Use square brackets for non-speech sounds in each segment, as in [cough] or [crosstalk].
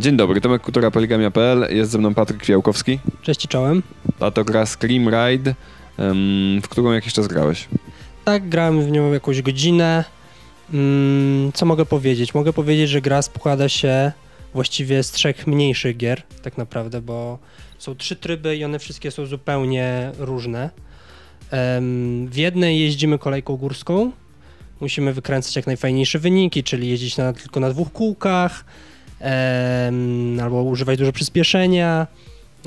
Dzień dobry, Tomek Kultura Poligamia.pl, jest ze mną Patryk Kwiałkowski, Cześć i czołem. a to gra Scream Ride, w którą jakiś czas grałeś. Tak, grałem w nią jakąś godzinę. Mm, co mogę powiedzieć? Mogę powiedzieć, że gra składa się właściwie z trzech mniejszych gier, tak naprawdę, bo są trzy tryby i one wszystkie są zupełnie różne. W jednej jeździmy kolejką górską, musimy wykręcać jak najfajniejsze wyniki, czyli jeździć na, tylko na dwóch kółkach, albo używać dużo przyspieszenia,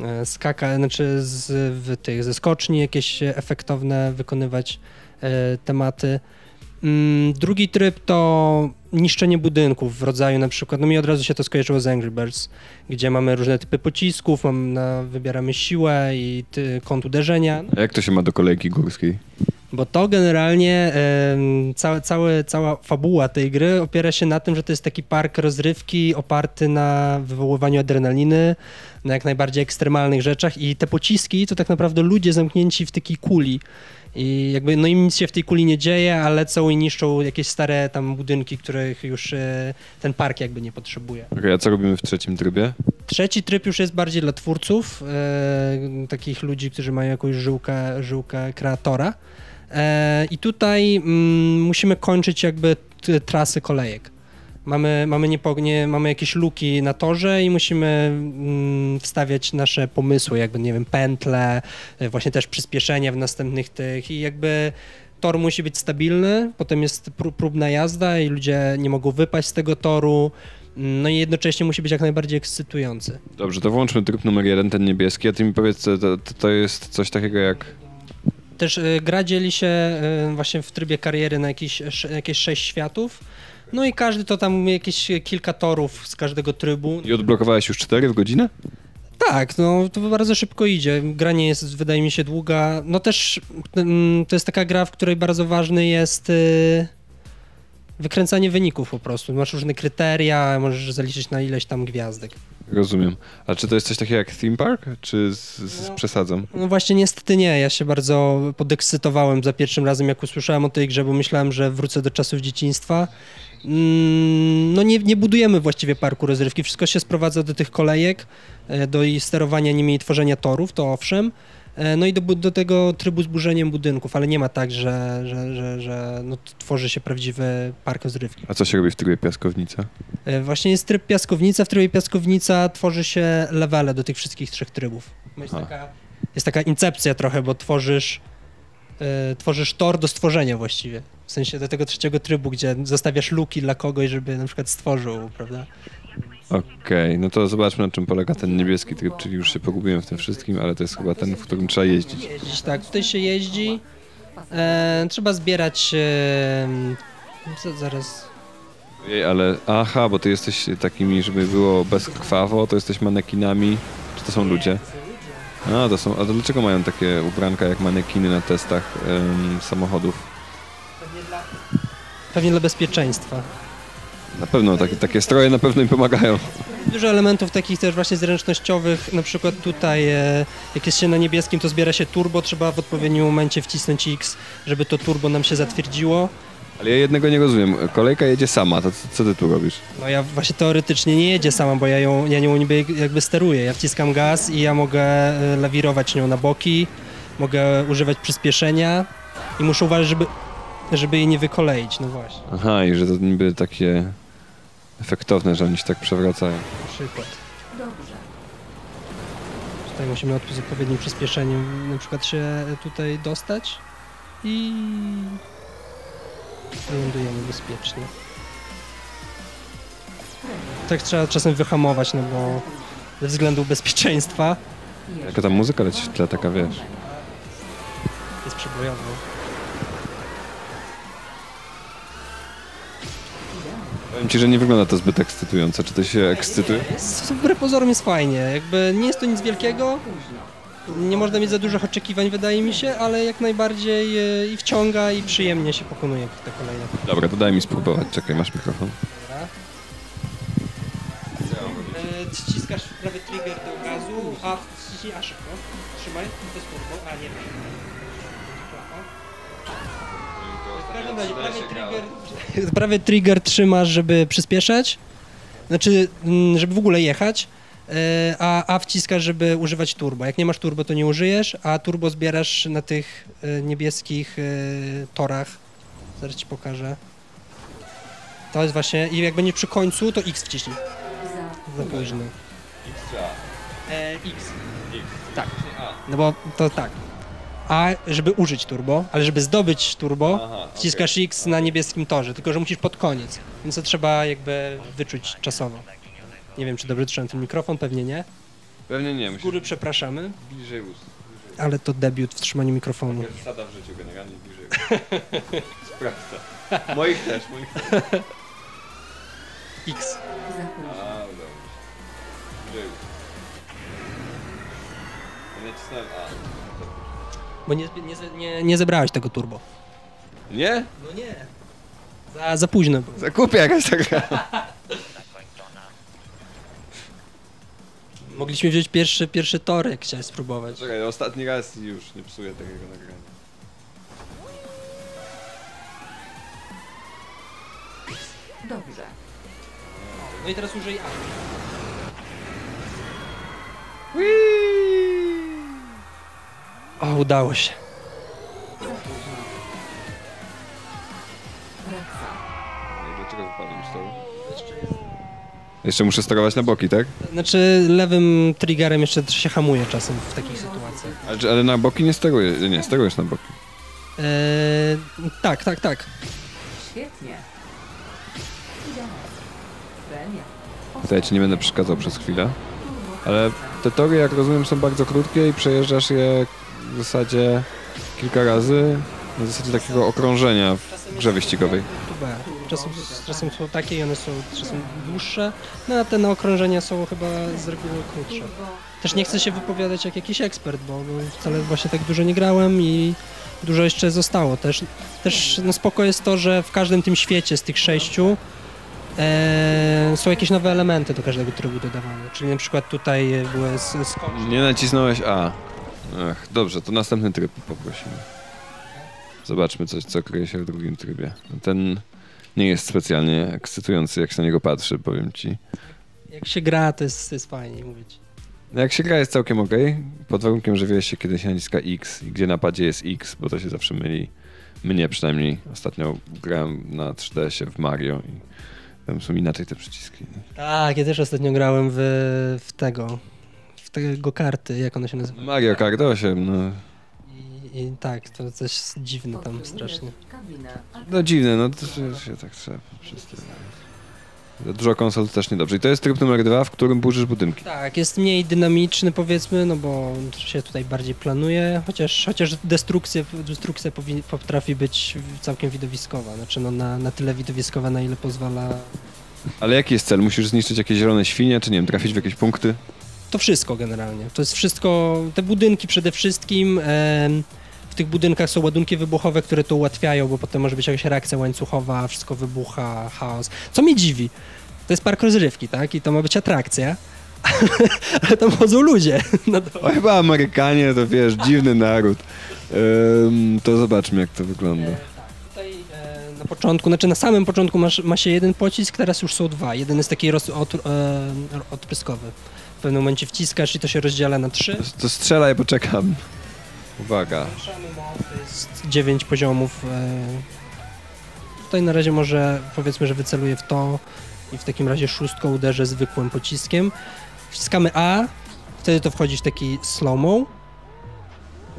e, skaka, znaczy z, w tych, ze skoczni jakieś efektowne wykonywać e, tematy. Mm, Drugi tryb to niszczenie budynków w rodzaju na przykład, no mi od razu się to skojarzyło z Angry Birds, gdzie mamy różne typy pocisków, mam na, wybieramy siłę i ty, kąt uderzenia, A jak to się ma do kolejki górskiej? Bo to generalnie em, całe, całe, cała fabuła tej gry opiera się na tym, że to jest taki park rozrywki oparty na wywoływaniu adrenaliny, na jak najbardziej ekstremalnych rzeczach i te pociski to tak naprawdę ludzie zamknięci w takiej kuli. I jakby, no im nic się w tej kuli nie dzieje, a lecą i niszczą jakieś stare tam budynki, których już e, ten park jakby nie potrzebuje. Okej, a co robimy w trzecim trybie? Trzeci tryb już jest bardziej dla twórców, e, takich ludzi, którzy mają jakąś żyłkę, żyłkę kreatora. E, I tutaj mm, musimy kończyć jakby trasy kolejek. Mamy, mamy, niepo, nie, mamy jakieś luki na torze i musimy mm, wstawiać nasze pomysły, jakby, nie wiem, pętle, e, właśnie też przyspieszenia w następnych tych i jakby tor musi być stabilny, potem jest pró- próbna jazda i ludzie nie mogą wypaść z tego toru, no i jednocześnie musi być jak najbardziej ekscytujący. Dobrze, to włączmy tryb numer jeden, ten niebieski, a ty mi powiedz, to, to jest coś takiego jak... Też y, gra dzieli się y, właśnie w trybie kariery na jakieś, jakieś sześć światów. No i każdy to tam jakieś kilka torów z każdego trybu. I odblokowałeś już cztery w godzinę? Tak, no to bardzo szybko idzie. Gra nie jest, wydaje mi się, długa. No też mm, to jest taka gra, w której bardzo ważny jest y, wykręcanie wyników po prostu. Masz różne kryteria, możesz zaliczyć na ileś tam gwiazdek. Rozumiem. A czy to jest coś takiego jak theme park, czy z, z No. przesadzam? No właśnie niestety nie, ja się bardzo podekscytowałem za pierwszym razem, jak usłyszałem o tej grze, bo myślałem, że wrócę do czasów dzieciństwa. Mm, No nie, nie budujemy właściwie parku rozrywki, wszystko się sprowadza do tych kolejek, e, do i sterowania nimi i tworzenia torów, to owszem. E, No i do, do tego trybu z burzeniem budynków, ale nie ma tak, że, że, że, że no, tworzy się prawdziwy park rozrywki. A co się robi w trybie piaskownica? E, Właśnie jest tryb piaskownica, w trybie piaskownica tworzy się levele do tych wszystkich trzech trybów. Jest Aha. taka, jest taka incepcja trochę, bo tworzysz, e, tworzysz tor do stworzenia właściwie. W sensie do tego trzeciego trybu, gdzie zostawiasz luki dla kogoś, żeby na przykład stworzył, prawda? Okej, no to zobaczmy na czym polega ten niebieski tryb, czyli już się pogubiłem w tym wszystkim, ale to jest chyba ten, w którym trzeba jeździć. Jeździć tak, tutaj się jeździ, e, trzeba zbierać, e, co, zaraz, Ojej, ale aha, bo ty jesteś takimi, żeby było bezkrwawo, to jesteś manekinami, czy to są ludzie? A, to są, a to dlaczego mają takie ubranka jak manekiny na testach em, samochodów? pewnie dla bezpieczeństwa. Na pewno, takie, takie stroje na pewno im pomagają. Dużo elementów takich też właśnie zręcznościowych, na przykład tutaj e, jak jest się na niebieskim, to zbiera się turbo, trzeba w odpowiednim momencie wcisnąć X, żeby to turbo nam się zatwierdziło. Ale ja jednego nie rozumiem, kolejka jedzie sama, to co, co ty tu robisz? No ja właśnie teoretycznie nie jedzie sama, bo ja ją, ja nią niby jakby steruję. Ja wciskam gaz i ja mogę e, lawirować nią na boki, mogę używać przyspieszenia i muszę uważać, żeby, żeby jej nie wykoleić, no właśnie, Aha, i że to niby takie efektowne, że oni się tak przewracają. na przykład. Tutaj musimy z odpowiednim przyspieszeniem na przykład się tutaj dostać i lądujemy bezpiecznie. Tak trzeba czasem wyhamować, no bo ze względu bezpieczeństwa Jaka tam muzyka leci w tle, taka wiesz. jest przebojowy. Powiem ci, że nie wygląda to zbyt ekscytująco. Czy to się ekscytuje? Jest, wbrew pozorom jest fajnie, jakby nie jest to nic wielkiego, nie można mieć za dużych oczekiwań wydaje mi się, ale jak najbardziej e, i wciąga i przyjemnie się pokonuje te kolejne. Dobra, to daj mi spróbować. Czekaj, masz mikrofon. E, Ściskasz prawy trigger do gazu, a wciśnij A szybko. Trzymaj, to jest turbo, a nie. Prawy trigger, prawy trigger trzymasz, żeby przyspieszać, Znaczy, mm, żeby w ogóle jechać, e, a, a wciskasz, żeby używać turbo. Jak nie masz turbo, to nie użyjesz, a turbo zbierasz na tych e, niebieskich e, torach. Zaraz ci pokażę. To jest właśnie, i jak będzie przy końcu, to X wciśnij. Za późno. E, X. Tak. No bo to tak. A żeby użyć turbo, ale żeby zdobyć turbo, Aha, wciskasz X na niebieskim torze, tylko że musisz pod koniec. Więc to trzeba jakby wyczuć czasowo. Nie wiem, czy dobrze trzymam ten mikrofon, pewnie nie. Pewnie nie, Z góry przepraszamy, bliżej ust. ale to debiut w trzymaniu mikrofonu. Jest zasada w życiu generalnie bliżej ust. [laughs] Sprawdza. Moich też, moich też. X. A, dobrze. Bliżej ust. Ja nacisnąłem A. Bo nie, nie, nie, nie zebrałeś tego turbo. Nie? No nie. Za, za późno było. Zakupię jakaś taka. Mogliśmy wziąć pierwszy, pierwszy tor, jak chciałeś spróbować. Czekaj, ostatni raz i już nie psuję takiego nagrania. Dobrze. No i teraz użyj A. O, udało się. Dlaczego wypadłem z tego? Jeszcze muszę sterować na boki, tak? Znaczy lewym triggerem jeszcze się hamuje czasem w takich sytuacjach. Ale, ale na boki nie steruję, nie, sterujesz na boki. Eee, tak, tak, tak. Świetnie. Ja ci nie będę przeszkadzał przez chwilę. Ale te tory, jak rozumiem, są bardzo krótkie i przejeżdżasz je zasadzie kilka razy na zasadzie takiego okrążenia w grze wyścigowej. Czasem, czasem są takie i one są czasem dłuższe, no a te na okrążenia są chyba z reguły krótsze. Też nie chcę się wypowiadać jak jakiś ekspert, bo, bo wcale właśnie tak dużo nie grałem i dużo jeszcze zostało. Też, też no spoko jest to, że w każdym tym świecie z tych sześciu e, są jakieś nowe elementy do każdego trybu dodawane. Czyli na przykład tutaj były z, z Nie nacisnąłeś A. Ach, dobrze, to następny tryb poprosimy. Zobaczmy coś, co kryje się w drugim trybie. Ten nie jest specjalnie ekscytujący, jak się na niego patrzy, powiem ci. Jak się gra, to jest, to jest fajnie mówić. No Jak się gra jest całkiem ok, pod warunkiem, że wie się kiedy się naciska X i gdzie na padzie jest X, bo to się zawsze myli. Mnie przynajmniej. Ostatnio grałem na 3DS-ie w Mario i tam są inaczej te przyciski. Tak, ja też ostatnio grałem w, w tego, tego karty, jak one się nazywa. Mario Kart 8, no. I, I tak, to coś dziwne tam strasznie. No dziwne, no to się, tak trzeba wszyscy. Dużo konsol też niedobrze. I to jest tryb numer dwa, w którym burzysz budynki. Tak, jest mniej dynamiczny powiedzmy, no bo się tutaj bardziej planuje, chociaż, chociaż destrukcja, destrukcja powi- potrafi być całkiem widowiskowa, znaczy no na, na tyle widowiskowa, na ile pozwala Ale jaki jest cel? Musisz zniszczyć jakieś zielone świnie, czy nie wiem, trafić w jakieś punkty? To wszystko generalnie. To jest wszystko, te budynki przede wszystkim. w tych budynkach są ładunki wybuchowe, które to ułatwiają, bo potem może być jakaś reakcja łańcuchowa, wszystko wybucha, chaos. Co mnie dziwi, to jest park rozrywki, tak? I to ma być atrakcja, [laughs] ale tam chodzą ludzie. No to... O, chyba Amerykanie to wiesz, dziwny naród. To zobaczmy, jak to wygląda. E, tak, tutaj e, na początku, znaczy na samym początku masz, ma się jeden pocisk, teraz już są dwa. Jeden jest taki roz, od, e, odpryskowy. W pewnym momencie wciskasz i to się rozdziela na trzy. To, to strzelaj, bo czekam. Uwaga. To jest 9 poziomów. e. Tutaj na razie może powiedzmy, że wyceluję w to i w takim razie szóstką uderzę zwykłym pociskiem. Wciskamy A, wtedy to wchodzi w taki slow-mo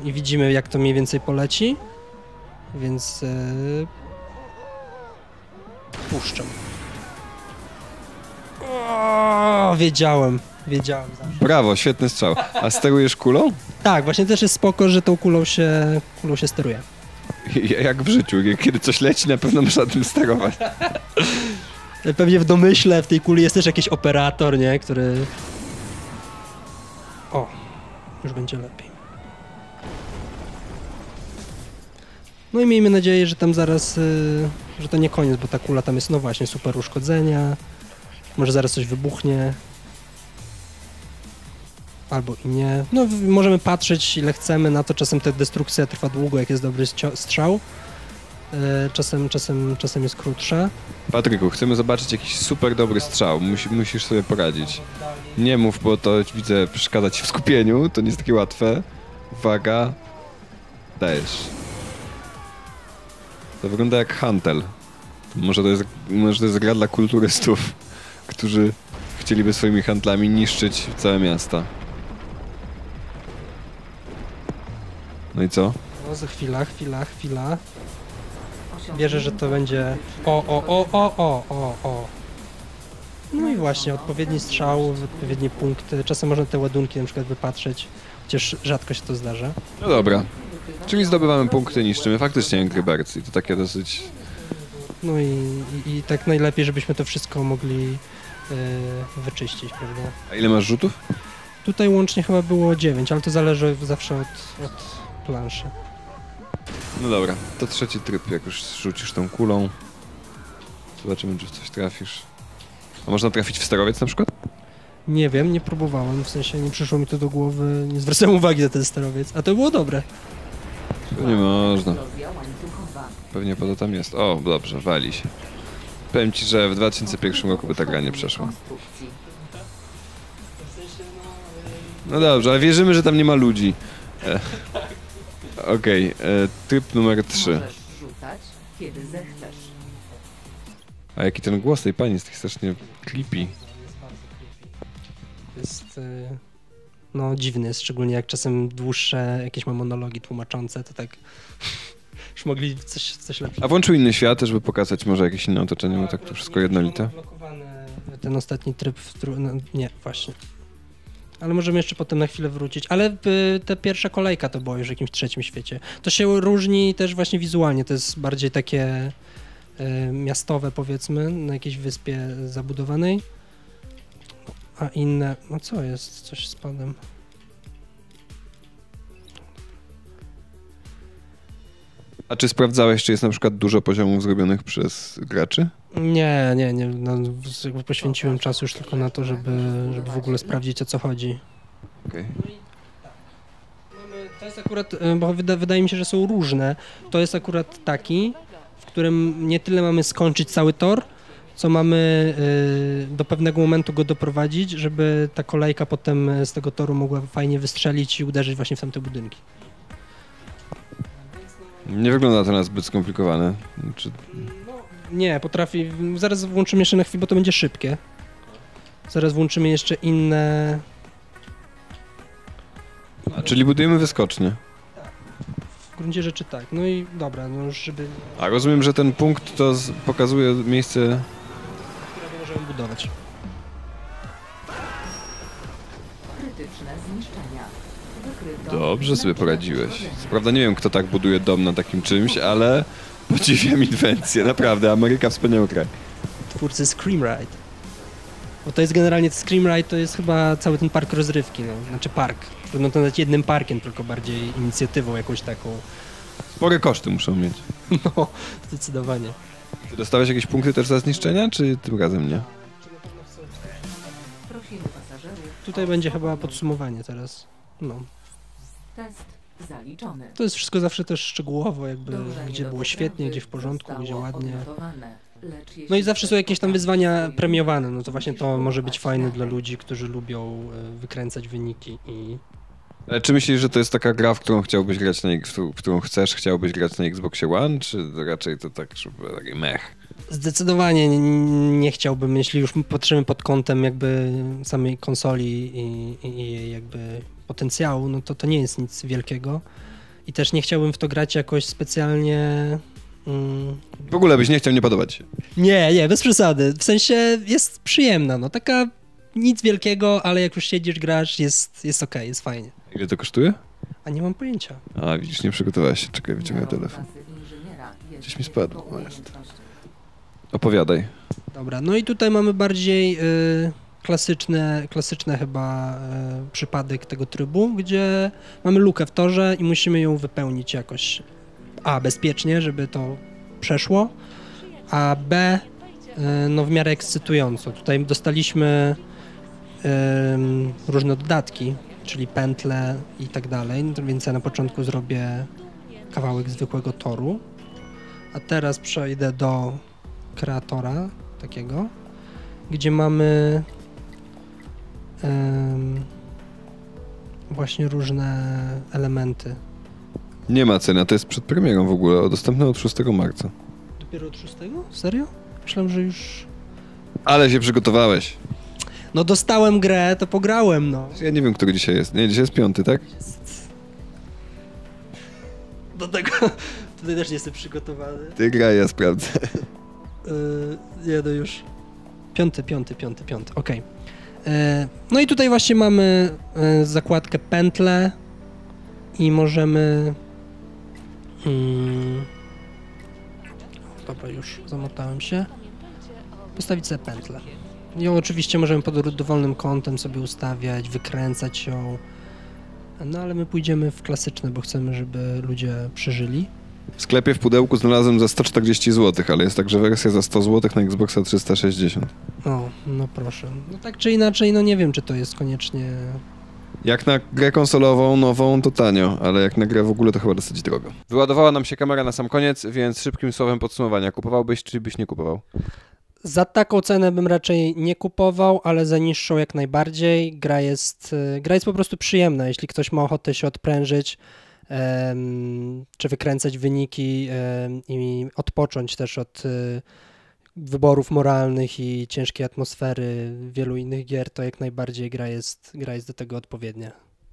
i widzimy jak to mniej więcej poleci, więc e, puszczam. O, wiedziałem, wiedziałem zawsze. Brawo, świetny strzał. A sterujesz kulą? Tak, właśnie też jest spoko, że tą kulą się, kulą się steruje. Jak w życiu, kiedy coś leci, na pewno można tym sterować. Pewnie w domyśle w tej kuli jest też jakiś operator, nie? Który... O, już będzie lepiej. No i miejmy nadzieję, że tam zaraz, y, że to nie koniec, bo ta kula tam jest, no właśnie, super uszkodzenia. Może zaraz coś wybuchnie. Albo i nie. No, możemy patrzeć ile chcemy na to. Czasem ta destrukcja trwa długo, jak jest dobry strzał. e, czasem, czasem, czasem jest krótsze. Patryku, chcemy zobaczyć jakiś super dobry strzał. Musi, musisz sobie poradzić. Nie mów, bo to widzę przeszkadza ci w skupieniu. To nie jest takie łatwe. Uwaga. Dajesz. To wygląda jak hantel. Może to jest, może to jest gra dla kulturystów, którzy chcieliby swoimi handlami niszczyć całe miasta. No i co? No, za chwila, chwila, chwila. Wierzę, że to będzie... O, o, o, o, o, o, o. No i właśnie, odpowiedni strzał, odpowiednie punkty. Czasem można te ładunki na przykład wypatrzeć, chociaż rzadko się to zdarza. No dobra. Czyli zdobywamy punkty, niszczymy faktycznie Angry Birds i to takie dosyć... No i, i, i tak najlepiej, żebyśmy to wszystko mogli e, wyczyścić, prawda? A ile masz rzutów? Tutaj łącznie chyba było 9, ale to zależy zawsze od, od No dobra, to trzeci tryb, jak już rzucisz tą kulą. Zobaczymy, czy w coś trafisz. A można trafić w sterowiec na przykład? Nie wiem, nie próbowałem, w sensie nie przyszło mi to do głowy, nie zwracałem uwagi na ten sterowiec, a to było dobre. Nie można. Pewnie po to tam jest. O, dobrze, wali się. Powiem ci, że w 2001 roku by ta gra nie przeszła. No dobrze, ale wierzymy, że tam nie ma ludzi. E, Okej, e, tryb numer 3. Możesz rzucać, kiedy zechcesz. A jaki ten głos tej pani jest taki strasznie creepy. Jest, e, no dziwny jest, szczególnie jak czasem dłuższe jakieś ma monologi tłumaczące, to tak [laughs] już mogli coś, coś lepszego. A włączył inny świat, żeby pokazać może jakieś inne otoczenie, bo tak to wszystko jednolite. Blokowany ten ostatni tryb, w dru... no, nie, właśnie. Ale możemy jeszcze potem na chwilę wrócić. Ale y, ta pierwsza kolejka to było już w jakimś trzecim świecie. To się różni też właśnie wizualnie. To jest bardziej takie y, miastowe, powiedzmy, na jakiejś wyspie zabudowanej. A inne. No co jest? Coś z padem. A czy sprawdzałeś, czy jest na przykład dużo poziomów zrobionych przez graczy? Nie, nie, nie. No, poświęciłem czas już tylko na to, żeby, żeby w ogóle sprawdzić o co chodzi. Okej. Mamy- To jest akurat, e, bo wyda, wydaje mi się, że są różne. To jest akurat taki, w którym nie tyle mamy skończyć cały tor, co mamy e, do pewnego momentu go doprowadzić, żeby ta kolejka potem e, z tego toru mogła fajnie wystrzelić i uderzyć właśnie w tamte budynki. Nie wygląda to na zbyt skomplikowane. Czy... Nie, potrafi. Zaraz włączymy jeszcze na chwilę, bo to będzie szybkie. Zaraz włączymy jeszcze inne. A, czyli budujemy wyskocznie. W gruncie rzeczy tak. No i dobra, no już żeby. A rozumiem, że ten punkt to z... pokazuje miejsce... które możemy budować. Krytyczne zniszczenia. Wykryto Dobrze sobie poradziłeś. Co prawda nie wiem, kto tak buduje dom na takim czymś, ale podziwiam inwencję. Naprawdę, Ameryka wspaniały kraj. twórcy Scream Ride. Bo to jest generalnie Scream Ride, to jest chyba cały ten park rozrywki, no. Znaczy park. Trudno to nazwać jednym parkiem, tylko bardziej inicjatywą jakąś taką. Spore koszty muszą mieć. [laughs] No, zdecydowanie. Ty dostałeś jakieś punkty też za zniszczenia, czy tym razem nie? Prosimy pasażerów. Tutaj będzie chyba podsumowanie teraz. No. Test zaliczony. To jest wszystko zawsze też szczegółowo, jakby Dążenie gdzie było świetnie, gdzie w porządku, gdzie ładnie. No i zawsze są jakieś tam wyzwania premiowane, no to właśnie to może być fajne dla ludzi, którzy lubią e, wykręcać wyniki i Ale czy myślisz, że to jest taka gra, w którą chciałbyś grać na X, w którą chcesz, chciałbyś grać na Xboxie One, czy raczej to tak, żeby taki mech? Zdecydowanie nie, chciałbym, jeśli już patrzymy pod kątem jakby samej konsoli i, jej jakby potencjału, no to to nie jest nic wielkiego. I też nie chciałbym w to grać jakoś specjalnie. Mm, W ogóle byś nie chciał nie podobać się. nie, nie, bez przesady. W sensie jest przyjemna, no taka nic wielkiego, ale jak już siedzisz, grasz, jest, jest okej, jest fajnie. Ile to kosztuje? A nie mam pojęcia. A, widzisz, nie przygotowałeś się. Czekaj, wyciągnę Miarą telefon. Gdzieś mi spadł. jest. Opowiadaj. Dobra, no i tutaj mamy bardziej y, klasyczne, klasyczne chyba y, przypadek tego trybu, gdzie mamy lukę w torze i musimy ją wypełnić jakoś A, bezpiecznie, żeby to przeszło, a B, y, no w miarę ekscytująco. Tutaj dostaliśmy różne dodatki, czyli pętle i tak dalej, no więc ja na początku zrobię kawałek zwykłego toru, A teraz przejdę do kreatora takiego, gdzie mamy em, właśnie różne elementy. Nie ma ceny, a to jest przed premierą w ogóle, dostępne od 6 marca. Dopiero od 6? Serio? Myślałem, że już... Ale się przygotowałeś. No dostałem grę, to pograłem, no. Ja nie wiem, który dzisiaj jest. Nie, dzisiaj jest piąty, tak? Do tego [laughs] tutaj też nie jestem przygotowany. Ty graj, ja sprawdzę. Yy, już. Piąty, piąty, piąty, piąty. Yy, No i tutaj właśnie mamy yy, zakładkę pętle i możemy... Mm, dobra, już zamotałem się. Postawić sobie pętlę. Ją oczywiście możemy pod dowolnym kątem sobie ustawiać, wykręcać ją. No ale my pójdziemy w klasyczne, bo chcemy, żeby ludzie przeżyli. W sklepie w pudełku znalazłem za 140 zł, ale jest także wersja za 100 zł na Xboxa 360. O, no proszę. No tak czy inaczej, no nie wiem, czy to jest koniecznie... Jak na grę konsolową, nową, to tanio, ale jak na grę w ogóle, to chyba dosyć drogo. Wyładowała nam się kamera na sam koniec, więc szybkim słowem podsumowania. Kupowałbyś, czy byś nie kupował? Za taką cenę bym raczej nie kupował, ale za niższą jak najbardziej. Gra jest, y, gra jest po prostu przyjemna. Jeśli ktoś ma ochotę się odprężyć, czy wykręcać wyniki i odpocząć też od y, wyborów moralnych i ciężkiej atmosfery wielu innych gier, to jak najbardziej gra jest, gra jest do tego odpowiednia.